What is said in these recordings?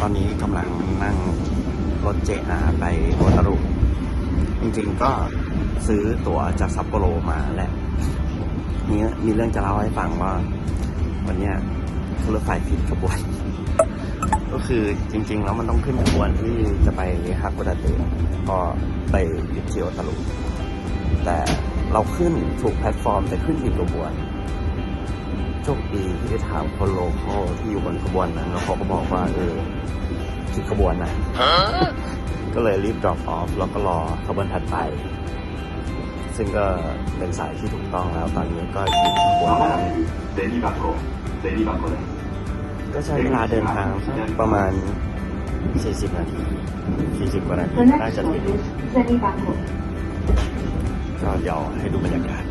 ตอนนี้กำลังนั่งรถ JR ไปโอตารุ จริงๆก็ซื้อตั๋วจากซัปโปโรมาแหละนี่มีเรื่องจะเล่าให้ฟังว่า วันเนี้ยรถไฟผิดขบวน ก็คือจริง ๆ แล้วมันต้องขึ้นขบวนที่จะไปฮากุดาเตะก็ไปยึดเที่ยวตาลุแต่เราขึ้นถูกแพลตฟอร์มแต่ขึ้นผิดขบวน โชคดีที่ได้ถามคนโลคอลที่อยู่บนขบวนนั้นแล้วเขาก็บอกว่าเออที่ขบวนนะก็เลยรีบ drop off แล้วก็รอขบวนถัดไป ซึ่งก็เป็นสายที่ถูกต้องแล้วตอนนี้ก็อยู่ขบวนนั้นก็ใช้เวลาเดินทางประมาณ 40 นาที 40 กว่านาทีน่าจะถึงก็เดี๋ยวให้ดูบรรยากาศ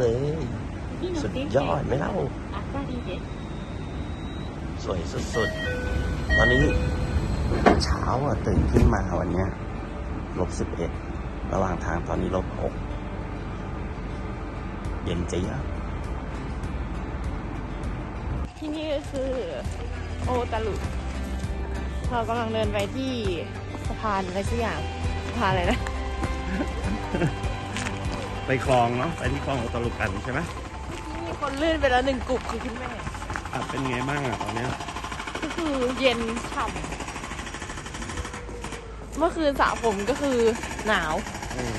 เลย สุดยอดไม่เล่าสวยสุดๆ ตอนนี้เช้าอะตื่นขึ้นมาวันเนี้ยลบสิบเอ็ดระหว่างทางตอนนี้ลบหกเย็นจีอะที่นี่ก็คือโอตาลุเรากำลังเดินไปที่สะพานอะไรสักอย่างสะพานอะไรนะ ไปคลองเนาะไปที่คลองโอตาลุกันใช่ไหมมีคนลื่นไปแล้วหนึ่งกลุ่มคือคุณแม่อะเป็นไงบ้างอะตอนเนี้ยก็คือเย็นฉ่ำเมื่อคืนสระผมก็คือหนาว เออ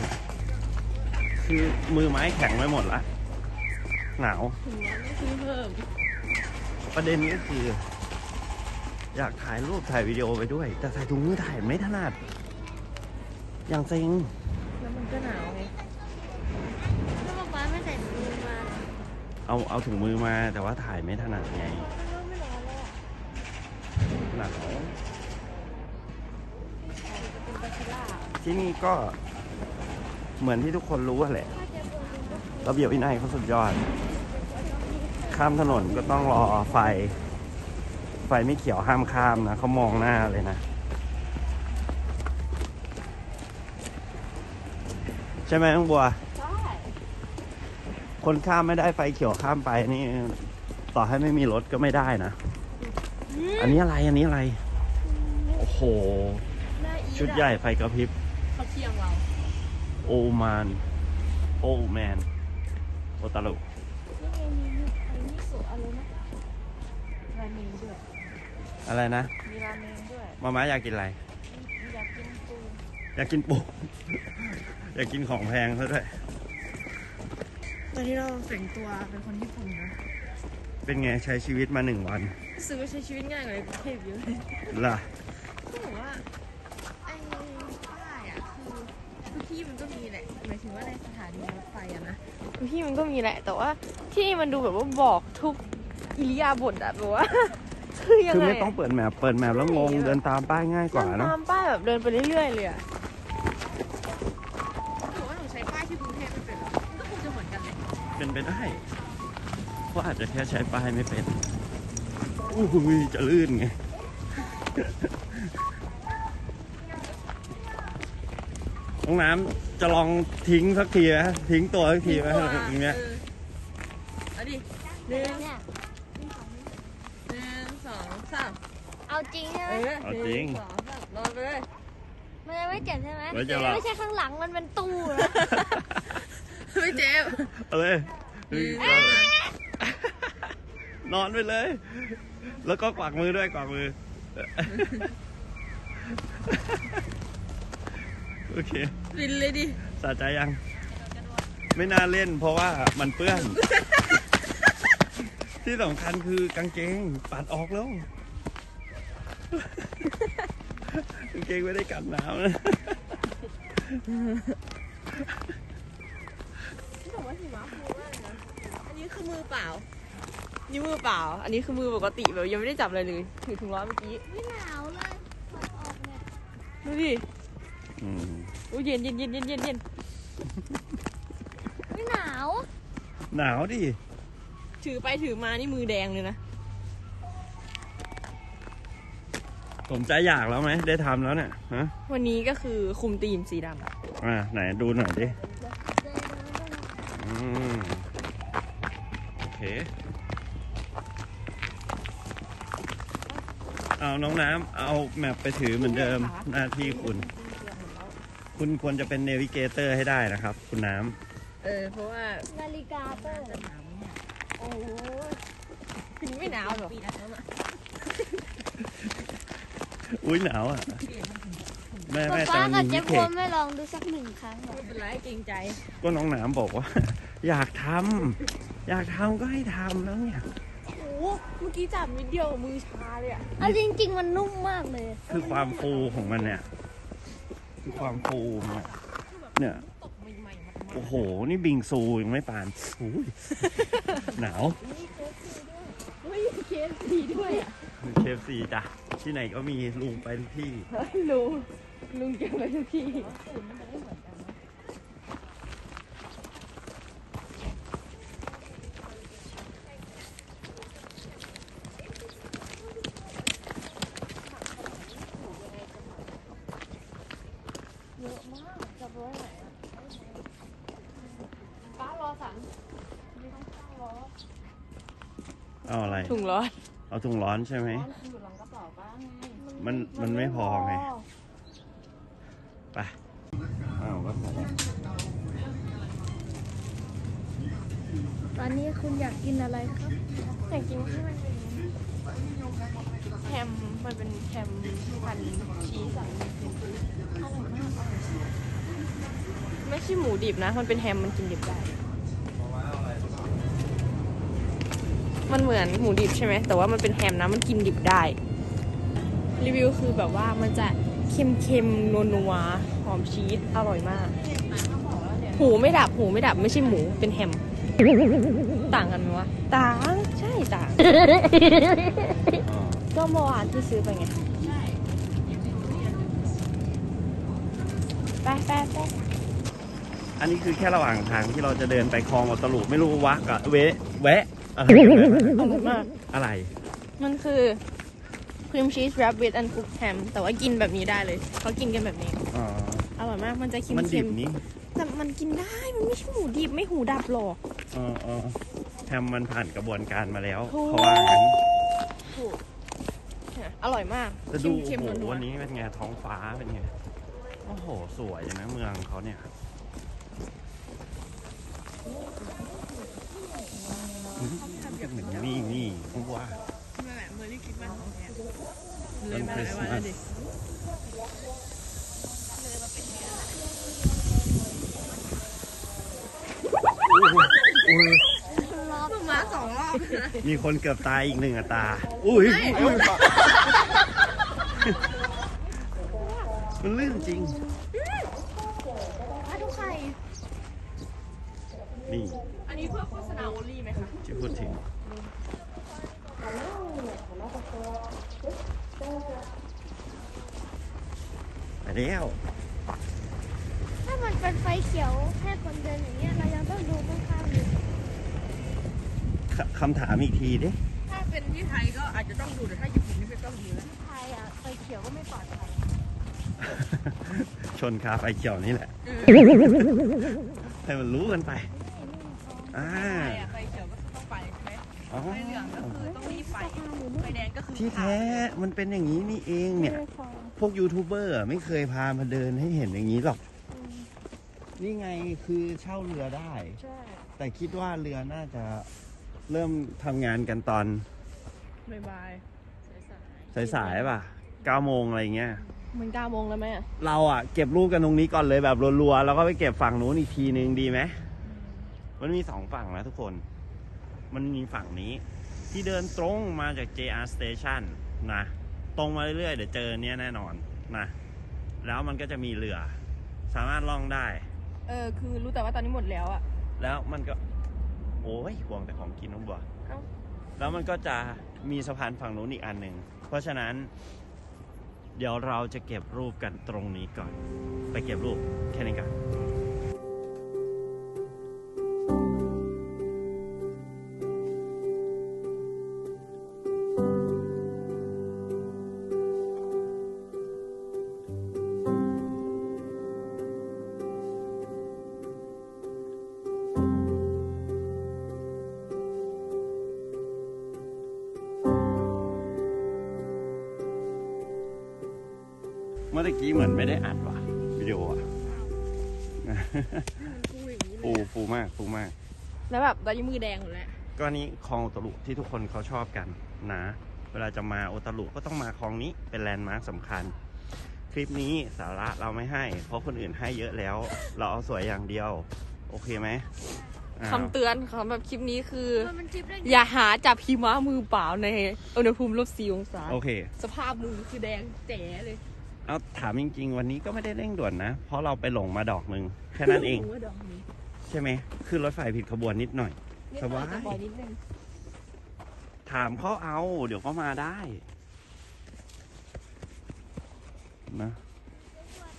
คือมือไม้แข็งไปหมดละหนาว ถึงนั้นก็คือเพิ่มประเด็นก็คือ อยากถ่ายรูปถ่ายวิดีโอไปด้วย แต่ใส่ถุงมือถ่ายไม่ถนัด อย่างเซ็ง แล้วมันก็หนาวไง ถ้าป๊าป๊าไม่ใส่ถุงมือมาเอาเอาถุงมือมาแต่ว่าถ่ายไม่ถนัดไงไม่ร้อนแล้วอะหนาวเป็นบาชิล่าที่นี่ก็เหมือนที่ทุกคนรู้อะแหละระเบียบวินัยเขาสุดยอด ข้ามถนนก็ต้องรอไฟ ไฟไม่เขียวห้ามข้ามนะเขามองหน้าเลยนะ ใช่ไหมน้องบัว คนข้ามไม่ได้ไฟเขียวข้ามไปนี่ ต่อให้ไม่มีรถก็ไม่ได้นะ อันนี้อะไรอันนี้อะไร โอ้โหน่าอีชุดใหญ่ไฟกระพริบเขาเชียงเราโอมานโอแมนโอตาลุนี่ไงมีไอ้นี่สุอะไรนะราเมงด้วย อะไรนะ มีราเมงด้วย มาม่าอยากกินอะไร อยากกินปู อยากกินปู อยากกินของแพงซะด้วย ตอนที่เราแต่งตัวเป็นคนญี่ปุ่นนะเป็นไงใช้ชีวิตมาหนึ่งวันรู้สึกว่าใช้ชีวิตง่ายกว่าในกรุงเทพเยอะเลยล่ะก็บอกว่าไอ้ป้ายอะคือทุกที่มันก็มีแหละหมายถึงว่าในสถานีรถไฟอะนะทุกที่มันก็มีแหละ แต่ว่าที่นี่มันดูแบบว่าบอกทุกอิริยาบถอะแบบว่า คือยังคือไงไม่ต้องเปิดแมพเปิดแมพแล้วงงใช่เดินตามป้ายง่ายกว่าเดินเนอะ ตามป้ายแบบเดินไปเรื่อยๆเลยอะ ไปได้เพราะอาจจะแค่ใช้ป้ายไม่เป็นอู้หูยจะลื่นไงห้องน้ำจะลองทิ้งสักทีไหมทิ้งตัวสักทีไหมอย่างเงี้ยเอาดิหนึ่งเนี่ยหนึ่งสองสามเอาจริงใช่ไหเอมอเอาจริงหนึ่สองสามนอนไปเลยมันจะไม่เจ็บใช่ไหมไม่เจ็บหรอกไม่ใช่ข้างหลังมันเป็นตู้นะไม่เจ็บเอาเลยห นึ่งสองนอนไปเลย แล้วก็กวักมือด้วยกวักมือ โอเค ลินเลยดิสะใจยัง ไม่น่าเล่นเพราะว่ามันเปื้อน ที่สำคัญคือกางเกงปัดออกแล้วกางเกงไม่ได้กันน้ำนะแต่ว่าหิมะฟู มากเลยนะอันนี้คือมือเปล่า นี่มือเปล่า อันนี้คือมือปกติแบบยังไม่ได้จับอะไรเลยถือถุงร้อนเมื่อกี้ไม่หนาวเลยถอดออกเนี่ยดูดิอืมอู้เย็นเย็นเย็นเย็นเย็นเย็นไม่หนาว หนาวดิ ถือไปถือมานี่มือแดงเลยนะ ผมใจอยากแล้วไหม ได้ทำแล้วเนี่ย ฮะ วันนี้ก็คือคุมตีมสีดำอ่าไหนดูหน่อยดิ อืมโอ เคเอาน้องน้ำเอาแมปไปถือเหมือนเดิมหน้าที่คุณ คุณควรจะเป็นเนวิเกเตอร์ให้ได้นะครับ คุณน้เออเพราะว่านาฬิกาเปิดโอ้ยไม่หนาวหรอกำอุ้ยหนาวอะแม่ป๊าแม่แต่ป้ามันกับมีเจ๊วิพเทวคงไม่ลองดูสักหนึ่งครั้งหรอไม่เป็นไรเกรงใจก็น้องน้ำบอกว่า อยากทำ อยากทำก็ให้ทำแล้วเนี่ย โอ้โหเมื่อกี้จับนิดเดียวมือชาเลยอะเอาจริง ๆ มันนุ่มมากเลย คือความฟูของมันเนี่ย คือความฟูมันอะเนี่ย ตกใหม่ๆมาโอ้โห นี่บิงซูยังไม่ปานโอ้ยหนาวเฮ้ยเคสดีด้วยอะเคฟซีจ้ะ ที่ไหนก็มีลุงไปทุกที่ ลุงลุงเก็บไว้ทุกที่ป้ารอสั่ง เอาอะไร ถุงร้อน เอา ถุงร้อนใช่ไหมมันมันไม่พอไง ไปอ้าวก็พอตอนนี้คุณอยากกินอะไรครับ อยากกินที่มันเป็นแฮมมันเป็นแฮมพันชีสอะไม่ใช่หมูดิบนะ มันเป็นแฮมมันกินดิบได้ มันเหมือนหมูดิบใช่ไหม แต่ว่ามันเป็นแฮมนะ มันกินดิบได้ รีวิวคือแบบว่ามันจะเค็มๆ นัวๆ หอมชีส อร่อยมาก หูไม่ดับ หูไม่ดับ ไม่ใช่หมู เป็นแฮม ต่างกันไหมวะ ต่าง ใช่ต่าง ก็เมื่อวานที่ซื้อไปไงใช่ไปไปไปอันนี้คือแค่ระหว่างทางที่เราจะเดินไปคลองอัตลุไม่รู้วักอะเวะแวะ อะไรอร่อยมากอะไร มันคือครีมชีสแรบบิทอันคุกแฮมแต่ว่ากินแบบนี้ได้เลยเขากินกันแบบนี้อ๋ออร่อยมากมันจะเค็มมันดิเค็บมนี้แต่มันกินได้มันไม่ใช่หมูดิบไม่หูดับหรอก อ๋ออ๋อแฮมมันผ่านกระบวนการมาแล้วถูกเขาว่างั้นถูกเนี่ยอร่อยมากจะดูเค็มโอ้ๆโหนัววันนี้เป็นไงท้องฟ้าเป็นไงโอ้โหสวยนะเมืองเขาเนี่ยอืม นี่นี่ผู้ว่าๆแบบเมอร์รี่คริสต์มาสของแท้ต้นคริสต์มาสอุ้ยมาสองรอบมีคนเกือบตายอีกหนึ่งอัตา อุ้ยอุ้ยมันลื่นจริง มาดูไข่ นี่ อันนี้เพื่อโฆษณาโอลี่ไหมคะ ที่พูดถึง ไป แล้ว ถ้ามันเป็นไฟเขียวแค่คนเดินอย่างเงี้ยเรายังต้องดูข้างๆอยู่คคำถามอีกทีดิถ้าเป็นที่ไทยก็อาจจะต้องดูแต่ถ้าญี่ปุ่นนี่ไม่ต้องดูแล้วไทยอะไฟเขียวก็ไม่ปลอดภัยชนคาไฟเขียวนี่แหละ ให้มันรู้กันไปอ่าไทยอะไฟเขียวก็คือต้องไปใช่ไหมอ๋อไฟเหลืองก็คือต้องรีบไปไฟแดงก็คือที่แท้มันเป็นอย่างนี้นี่เองเนี่ย พวกยูทูบเบอร์อะไม่เคยพามาเดินให้เห็นอย่างนี้หรอก นี่ไงคือเช่าเรือได้ ใช่แต่คิดว่าเรือน่าจะเริ่มทำงานกันตอนบายบายสายสายๆป่ะ9โมงอะไรเงี้ยมมันเก้าโมงแล้วไหมอะเราอะเก็บรูปกันตรงนี้ก่อนเลยแบบรัวๆแล้วก็ไปเก็บฝั่งนู้นอีกทีนึงดีไหมมันมีสองฝั่งนะทุกคน มันมีฝั่งนี้ ที่เดินตรงมาจาก JR Station นะ ตรงมาเรื่อยๆเดี๋ยวเจอเนี้ยแน่นอนนะแล้วมันก็จะมีเรือ สามารถล่องได้ เออคือรู้แต่ว่าตอนนี้หมดแล้วอะแล้วมันก็ โอ้ยห่วงแต่ของกินน้องบัวเอ้าแล้วมันก็จะมีสะพานฝั่งนู้นอีกอันหนึ่งเพราะฉะนั้น เดี๋ยวเราจะเก็บรูปกันตรงนี้ก่อน ไปเก็บรูปแค่นี้กัน โออะฟูฟูมากฟูมาก แล้วแบบตอนนี้มือแดงหมดแล้วก็นี้คลองโอตารุที่ทุกคนเขาชอบกันนะ เวลาจะมาโอตารุก็ต้องมาคลองนี้เป็นแลนด์มาร์คสำคัญ คลิปนี้สาระเราไม่ให้ เพราะคนอื่นให้เยอะแล้ว เราเอาสวยอย่างเดียว โอเคไหมอ้าวคำเตือนของแบบคลิปนี้คือมันมันจิ๊บได้ไงอย่าหาจับหิมะมือเปล่าในอุณหภูมิลบสี่องศาโอเค สภาพมือคือแดงแจ๋เลย เอาถามจริง ๆ วันนี้ก็ไม่ได้เร่งด่วนนะ เพราะเราไปหลงมาดอกหนึ่งแค่นั้นเองโยดอกนี้ใช่ไหมขึ้นรถไฟผิดขบวนนิดหน่อย นิดสหน่บาอยยแต่บ่อยนิดนึงถามเขาเอา เดี๋ยวก็มาได้นะ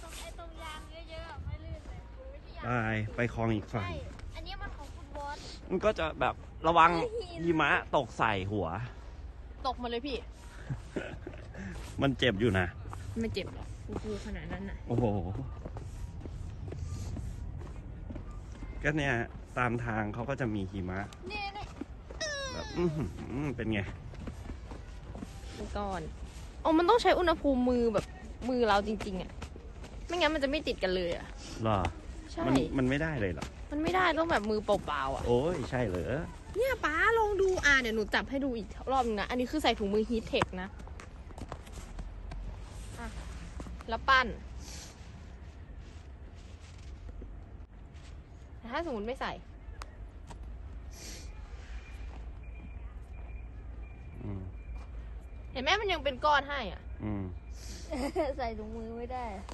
ตรงไอ้ตรงยางเยอะๆอะไม่ลื่นเลยไม่ใช่ไปยางไปคลองอีกฝั่ง ใช่อันนี้มันของคุณบอสมันก็จะแบบระวังหิมะตกใส่หัว ตกมาเลยพี่ มันเจ็บอยู่นะ ไม่เจ็บหรอกกูขนาดนั้นน่ะ โอ้โห ก็เนี่ย ตามทางเขาก็จะมีหิมะนี่นี่แบบอื้อหือเป็นไงก่อนอ๋อมันต้องใช้อุณหภูมิมือแบบมือเราจริง ๆ อะ ไม่งั้นมันจะไม่ติดกันเลยอะเหรอ ใช่ มันมันไม่ได้เลยเหรอ มันไม่ได้ต้องแบบมือเปล่าๆอะ โอ้ยใช่เหรอ เนี่ยป้าลองดูอะเดี๋ยวหนูจับให้ดูอีกรอบนึงนะ อันนี้คือใส่ถุงมือฮีทเทคนะอะ แล้วปั้นแต่ถ้าสมมติไม่ใส่อืมเห็นไหมมันยังเป็นก้อนให้อะ อืม ใส่ถุงมือไม่ได้อะ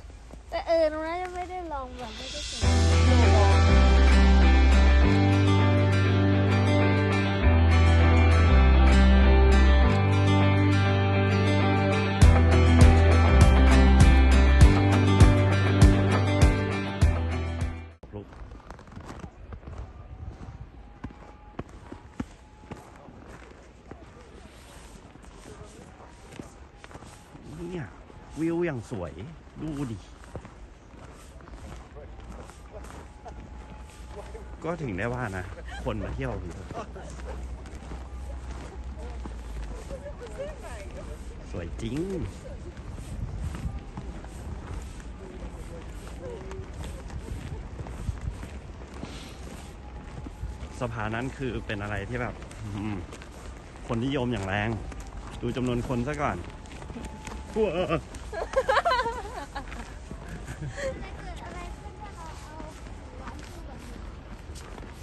แต่เออตรงนั้นยังไม่ได้ลองแบบไม่ได้ใส่ สวย ดูดิ ก็ถึงได้ว่านะ คนมาเที่ยวคือสวยจริงสภานั้นคือเป็นอะไรที่แบบคนนิยมอย่างแรง ดูจำนวนคนซะก่อนว้า เกิดอะไรขึ้นถ้าเราเอาหวานคือแบบนี้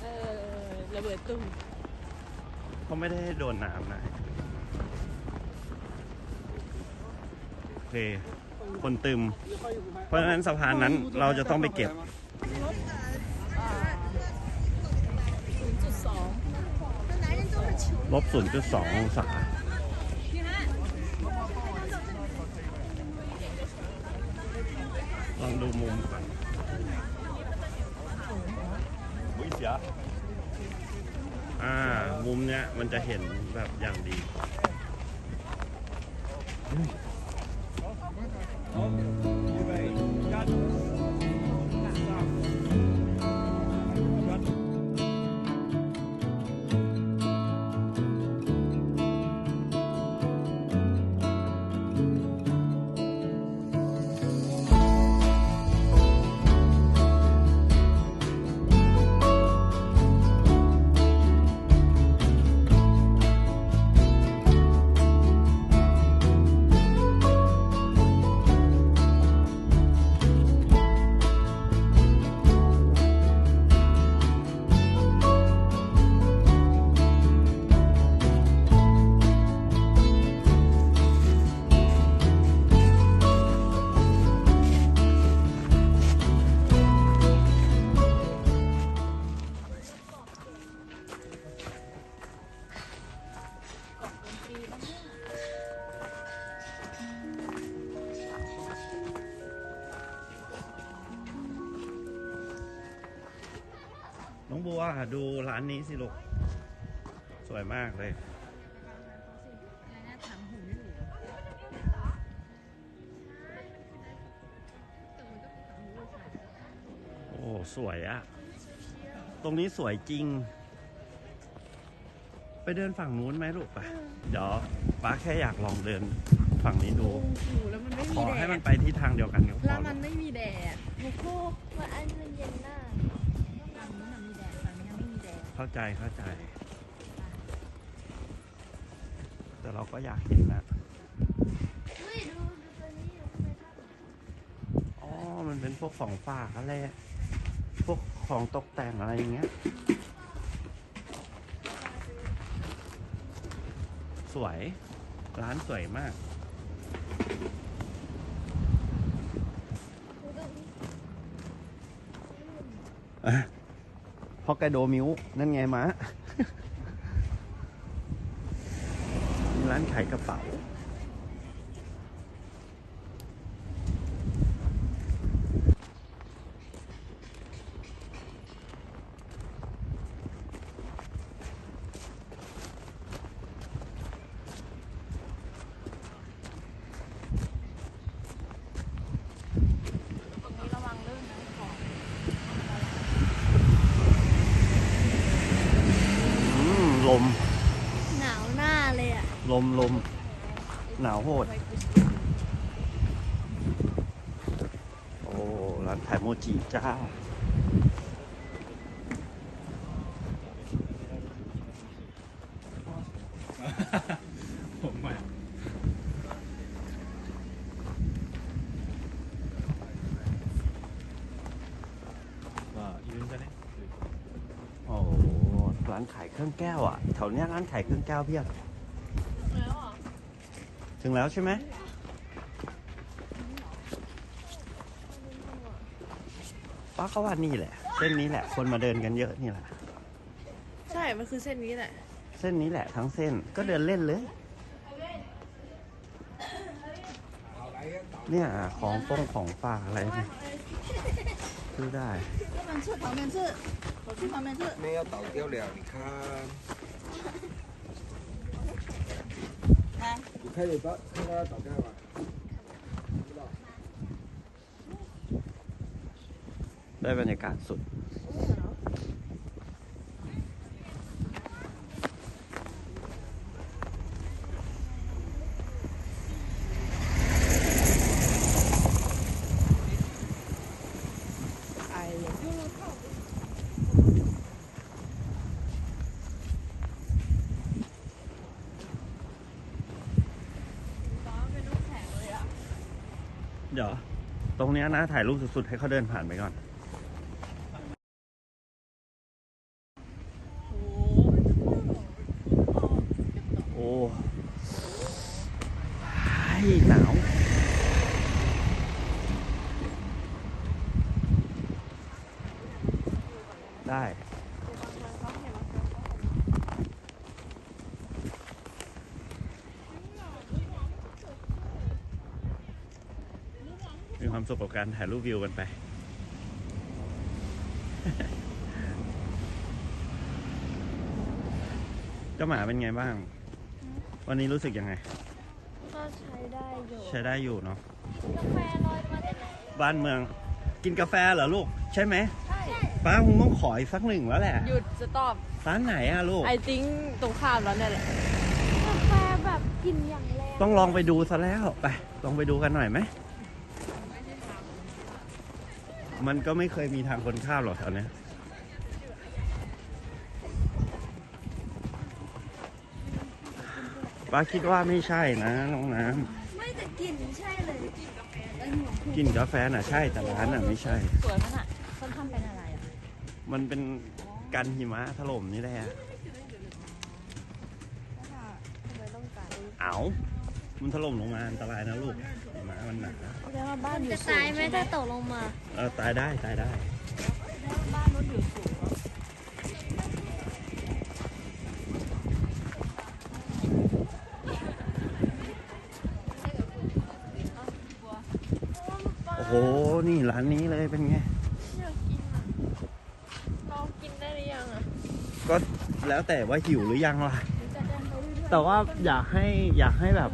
เออระเบิดตุ้มเขาไม่ได้ให้โดนน้ำนะ โอเค คนตึม เพราะฉะนั้นสะพานนั้นเราจะต้องไปเก็บ ลบ 0.2องศา ลองดูมุมก่อนอ่า มันจะเห็นแบบอย่ ดูร้านนี้สิลูก สวยมากเลย อะไรนะถามหูไม่หูแต่มันก็เป็นถามหูใส่โอ้สวยอะตรงนี้สวยจริง ไปเดินฝั่งนู้นไหมลูกไปเดี๋ยวป้าแค่อยากลองเดินฝั่งนี้ดูโอ้โหแล้วมันไม่ขมีอแดให้มันดไปที่ทางเดียวกันก็พแล้อวมันไม่มีแดดโอ้โหมันอันมันเย็นหน้าฝั่ เข้าใจเข้าใจ แต่เราก็อยากเห็นนะเฮ้ยดูดูตัวนี้อยู่ทำไมท่านอ๋อ มันเป็นพวกของฝากอะไรอะพวกของตกแต่งอะไรอย่างเงี้ย สวย ร้านสวยมากดูตัวนี้อะฮ อกไกโดมิวนั่นไงมะมีร้านขายกระเป๋า ตรงนี้ระวังเรื่องนะของ อืม ลม หนาวหน้าเลยอะ ลม ลม หนาวโหด โอ้ ร้านขาย โมจิจ้า ผมอะก็อีเวนต์จะเนี่ยโอ้ร้านขายเครื่องแก้วอะแถวเนี้ยร้านขายเครื่องแก้วเพียบแล้วอะถึงแล้วใช่ไหม ป้าก็ว่านี่แหละ เส้นนี้แหละ คนมาเดินกันเยอะนี่แหละ ใช่ มันคือเส้นนี้แหละ เส้นนี้แหละทั้งเส้น ก็เดินเล่นเลย เนี่ยของฟงของฝากอะไรเนี่ยซื้อได้ 这边吃，旁边吃，手去旁边吃。没有倒掉了，你看。来，你看有倒，看到它倒掉吗？ ได้บรรยากาศสุดเลยเดี๋ยว ตรงเนี้ยนะ ถ่ายรูปสุดๆ ให้เขาเดินผ่านไปก่อน โอ้ยหนาว ได้ มีความ สุขกับการถ่ายรูปวิวกันไปเจ้าหมาเป็นไงบ้าง วันนี้รู้สึกยังไง ก็ใช้ได้อยู่ใช้ได้อยู่เนาะกาแฟลอยมาจากไหนบ้านเมือง กินกาแฟเหรอลูก ใช่ไหมใช่ป้าคงต้องขออีกสักหนึ่งแล้วแหละหยุดสต็อปร้านไหนอะลูกไอจิงตรงข้ามแล้วเนี่ยแหละกาแฟแบบกลิ่นอย่างแรงต้องลองไปดูซะแล้วไปลองไปดูกันหน่อยไหม มันก็ไม่เคยมีทางคนข้ามหรอกแถวเนี้ยป้าคิดว่าไม่ใช่นะน้องน้ไม่แต่กลิ่นใช่เลยำกินกาแฟน่ะใช่แต่ร้านน่ะไม่ใช่ สวยมันอะเขาทำเป็นอะไรอะมันเป็นกันหิมะถล่มนี่แหละทำไมต้องการเอา มันถล่มลงมาอันตรายนะลูกหิมะมันหนาแสดงว่าบ้านอยู่จะสูตางยไหมใช่ไหมถ้าตกลงมา เออตายได้ตายได้ บ้านนู้นอยู่สูงเหรอโอ้โห นี่ร้านนี้เลยเป็นไง อยากกินอะลองกินได้หรือก็แล้วแต่ว่าหิวหรือยังล่ะ แต่ว่าอยากให้อยากให้แบบ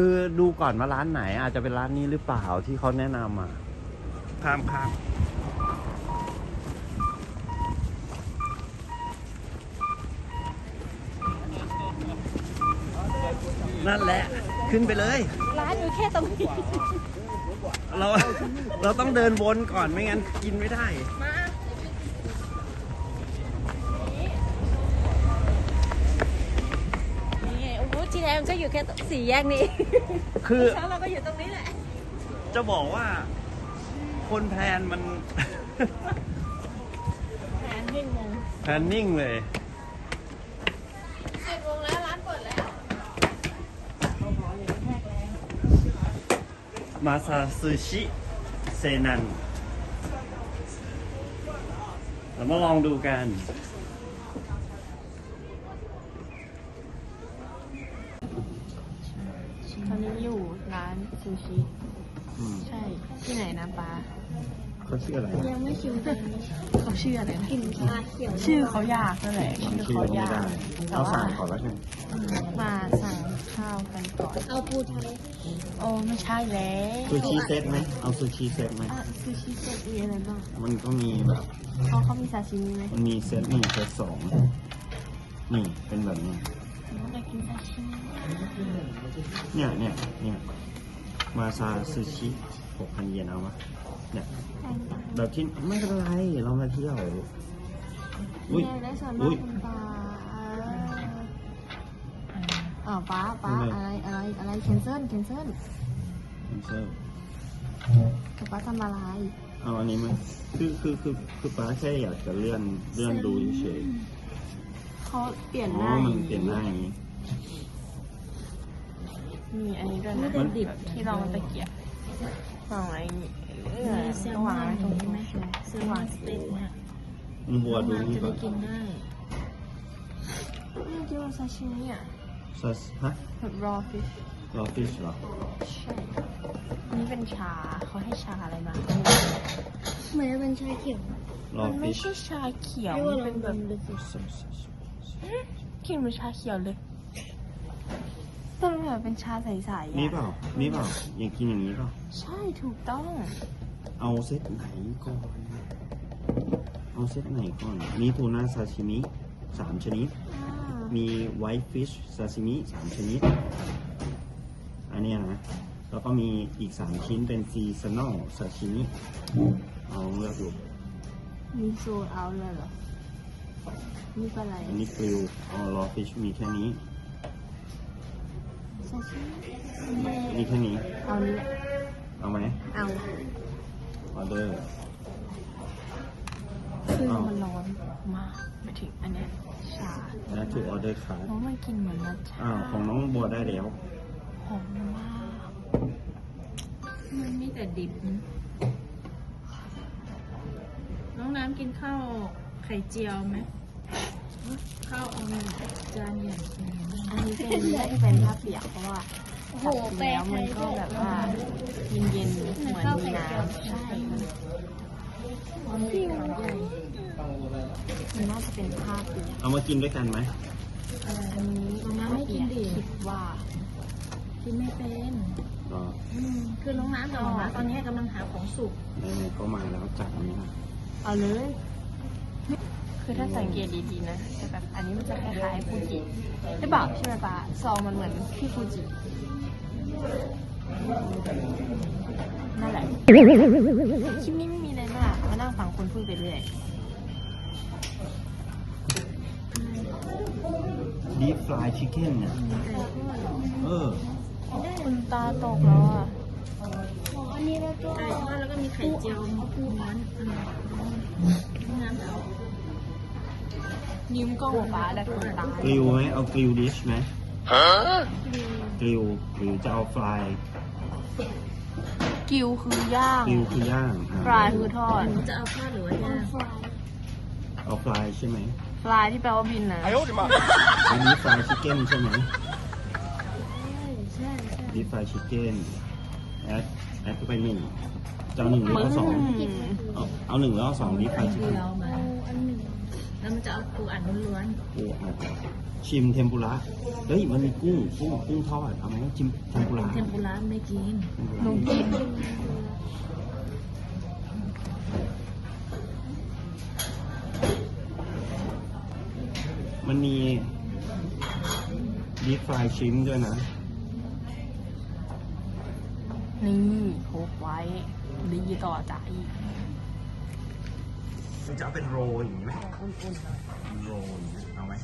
คือดูก่อนว่าร้านไหน อาจจะเป็นร้านนี้หรือเปล่าที่เขาแนะนำอะข้ามข้ามนั่นแหละ ขึ้นไปเลย ร้านอยู่แค่ตรงนี้ เราเราต้องเดินวนก่อนไม่งั้นกินไม่ได้ มา งโอ้โหจีแอมก็อยู่แค่สี่แยกนี้คือเช้าเราก็อยู่ตรงนี้แหละ จะบอกว่า คนแพลนมันแผนวิ่งงงแพลนนิ่งเลยสิบโมงแล้วร้านเปิดแล้วมาซาซูชิเซนันเรามาลองดูกัน ตอนนี้อยู่ร้านซูชิ ใช่ ที่ไหนนะป้า เขาชื่ออะไรยังไม่ชิมเลยเขาชื่ออะไรนะกลิ่นชาเขียวชื่อเขายากนั่นแหละชื่อชื่อเขาไม่ยาได้กแต่เราว่าสั่งก่อนแล้วกันมาสั่งข้าวกันก่อนเอาปูไทยโอ้ไม่ใช่แล้วซูชิเซตไหมเอาซูชิเซตไหมอะซูชิเซตมีอะไรบ้างมันก็มีแบบเขาเขามีซาชิมิไหมมันมีเซตหนึ่งเซตสองนี่เป็นแบบนี้อยากกินซาชิมิเนี่ยเนี่ยเนี่ยมาซาซูชิ หกพันเยนเอาปะเนี่ยแบบที่ไม่เป็นไร เรามาเที่ยว อุ้ยเนี่ยได้ส่วนมาอุ้กยคุณป้าอ่าวป้าป้าทำไมอะไร อะไรอะไรแคนเซิลแคนเซิลมันเซอร์กับป้าทำอะไรเอาอันนี้ไหมคือคือคือคือป้าแค่อยากจะเลื่อนเลื่อนดูเฉยเขาเปลี่ยนๆหอ๋อน้ามันเปลี่ยนหน้าอย่างนี้ มีอันนี้ด้วยนะมันดิบที่เราตะเกียบ วางไว้อย่างงี้เออต้องวางไว้ตรงนี้ไหมซื้อวางสเต็กเนี่ยมันบัวดูนี่ก่อนกินได้นี่กินซาชิมิอะซัสฮะแบบ raw fish รอฟิชเหรอใช่อันนี้เป็นชาเขาให้ชาอะไรมาเหมือนเป็นชาเขียวรอมันฟิไม่ชใช่ชาเขียวเรียกมัว่านลเป็อนงแบดบมดูสิกลินเหมือนชาเขียวเลยต้นแบบเป็นชาใสๆอะนี่เปล่านี่เปล่าอยากกินอย่างนี้เปล่า ใช่ถูกต้อง เอาเซตไหนก่อน เอาเซตไหนก่อน มีทูน่าซาชิมิสามชนิดอ่ามีไวท์ฟิชซาซิมิสามชนิด อันเนี้ยนะ แล้วก็มีอีกสามชิ้นเป็นซีซันอลซาชิมิเอาเลือกดูมีโซลเอาเลยเหรอนี่เป็นอะไรอันนี้กริลอ๋อรอฟิชมีแค่นี้ซาชิมิมีแค่นี้ เอานี้แหละ เอาไหมเอาออเดอร์คืออ้าวมันร้อนมากไปถึงอันเนี้ยชาและถูกออเดอร์คาร์ดเพราะมันกินเหมือนมัทฉะอ้าวของน้องบัวได้แล้วหอมมากมันมีแต่ดิบน้องน้ำกินข้าวไข่เจียวไหมข้าวเอาหนึ่งจานใหญ่เป็นไงบ้างอันนี้เป็นน่าจะเป็นผ้าเปียกเพราะว่า โอ้โหจับแปลแล้วมันก็แบบว่าเย็นๆเหมือนมีน้ำใช่มันใหญ่มันน่าจะเป็นผ้าเปียกเอามากินด้วยกันไหมอันนี้ผ้าเปียกคิดว่ากินไม่เป็นก็อืมคือน้องน้ำกับหมอมาตอนนี้กำลังหาของสุกไหนๆก็มาแล้วจัดอันนี้นะเอาเลย คือถ้าสังเกตดีๆนะจะแบบอันนี้มันจะคล้ายๆฟูจิใช่เปล่าใช่ไหมปะซองมันเหมือนที่ฟูจิ นั่นแหละคลิปนี้ไม่มีอะไรมากมานั่งฟังคนพูดไปเรื่อยดีฟรายชิคเก้นเนี่ยเออคุณตาตกแล้วอะอ๋ออันนี้แล้วก็ไก่ทอดแล้วก็มีไข่เจียวมีปูม้วนอืมน้องน้ำเอานิ้มกล้องของป้าแต่คุณตากริลไหมเอากริลดิชไหม กริลหรือจะเอาฟรายกิวคือย่างกริลคือย่างอะฟรายคือทอดหนูจะเอาทอดหรือว่าย่างฟรายเอาฟรายใช่ไหมฟรายที่แปลว่าบินนะอันนี้ฟรายชิคเก้นใช่ไหมใช่ใช่ดีฟรายชิคเก้นแอดแอดเข้าไปหนึ่งจะเอาหนึ่งหรือเอาสองเอาเอาหนึ่งแล้วเอาสองดีไฟชิมเดียวมาแล้วมันจะเอาปูอัดล้วนโอ้อะ ชิมเทมปุระเฮ้ยมันมีกุ้งกุ้งกุ้งทอดเอาไหมชิมเทมปุระๆเทมปุระไม่กินหนูกินมันมีดีฟรายชิมด้วยนะ นี่โคกไว้ดีต่อใจมันจะเอาเป็นโรลอย่างนี้ไหมเป็นโรลอย่างนี้เอาไหม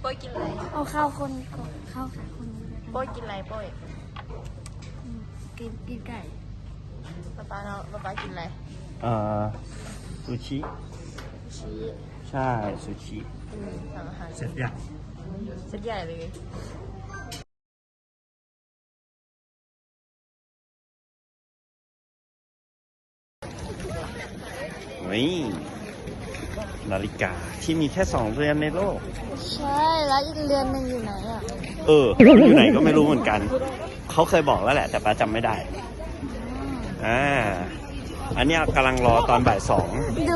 โป้ยกินอะไรเอาข้าวคนก่อนข้าวขาคนโป้ยกินอะไรโป้ยกินกินไก่ป๊าป๊าเนาะป๊าป๊ากินอะไรเอ่อซูชิ ชี้ใช่ซูชิ อืมสั่งอาหารเสร็จยังเซตใหญ่เลยนี่ นาฬิกาที่มีแค่สองเรือนในโลก ใช่ แล้วอีกเรือนหนึ่งอยู่ไหนอะ เออ อยู่ไหนก็ไม่รู้เหมือนกัน เขาเคยบอกแล้วแหละ แต่ป้าจำไม่ได้ อ่า อันเนี้ยกำลังรอตอนบ่ายสอง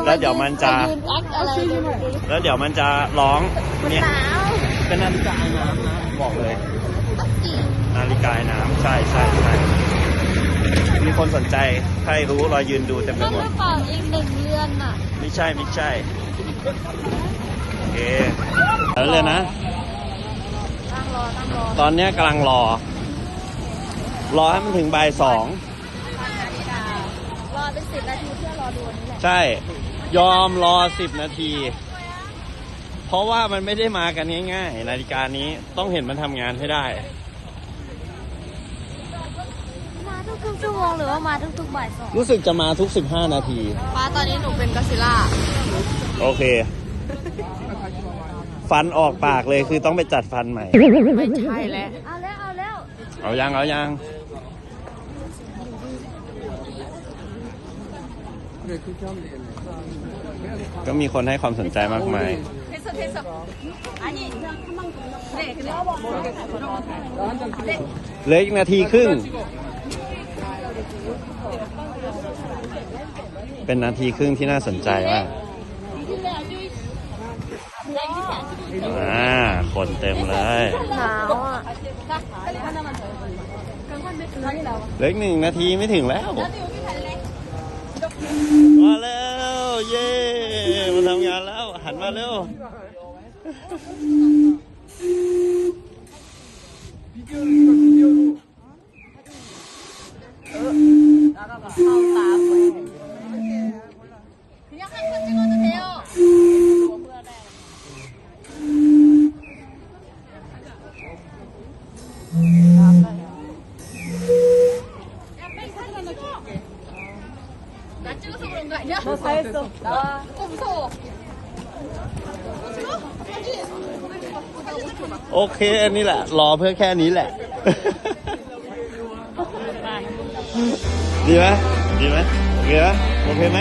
แล้วเดี๋ยวมันจะ ยืนแอคอะไรอยู่ดิแล้วเดี๋ยวมันจะร้อง เนี่ยหนาวเป็นนาฬิกาไอ้น้ำนะ บอกเลยนาฬิกาไอ้น้ำใช่ใช่ใช่ มีคนสนใจ ใครรู้รอยืนดูเต็มไปนั่นหมหด รือเปล่าอีกหนึ่งเรือนอะไม่ใช่ไม่ใช่ โอเคแล้วเลยนะ นั่งรอนั่งรอตอนเนี้ยกำลังรอ รอให้มันถึงบ่ายสอง รอเป็นสิบนาทีเพื่อรอดูอันนี้แหละใช่ ยอมรอสิบนาที เพราะว่ามันไม่ได้มากันง่ายๆ นาฬิกานี้ต้องเห็นมันทำงานให้ได้ มาทุกๆชั่วโมงหรือว่ามาทุกๆบ่ายสองรู้สึกจะมาทุก 15 นาที ป้าตอนนี้หนูเป็นก็อดซิลล่า โอเค ฟันออกปากเลยคือต้องไปจัดฟันใหม่ ไม่ใช่แล้ว เอาแล้วเอาแล้วเอายังเอายังก็มีคนให้ความสนใจมากมาย เหลืออีกนาทีครึ่ง เป็นนาทีครึ่งที่น่าสนใจมากอ่าคนเต็มเลย หนาวอะเลืออีกหนึ่งนาทีไม่ถึงแล้วมาแล้วเย้มาทำงานแล้ว หันมาเร็ว โอเค อันนี้แหละ รอเพื่อแค่นี้แหละ ดีไหมดีไหมโอเคไหมโอเคไหม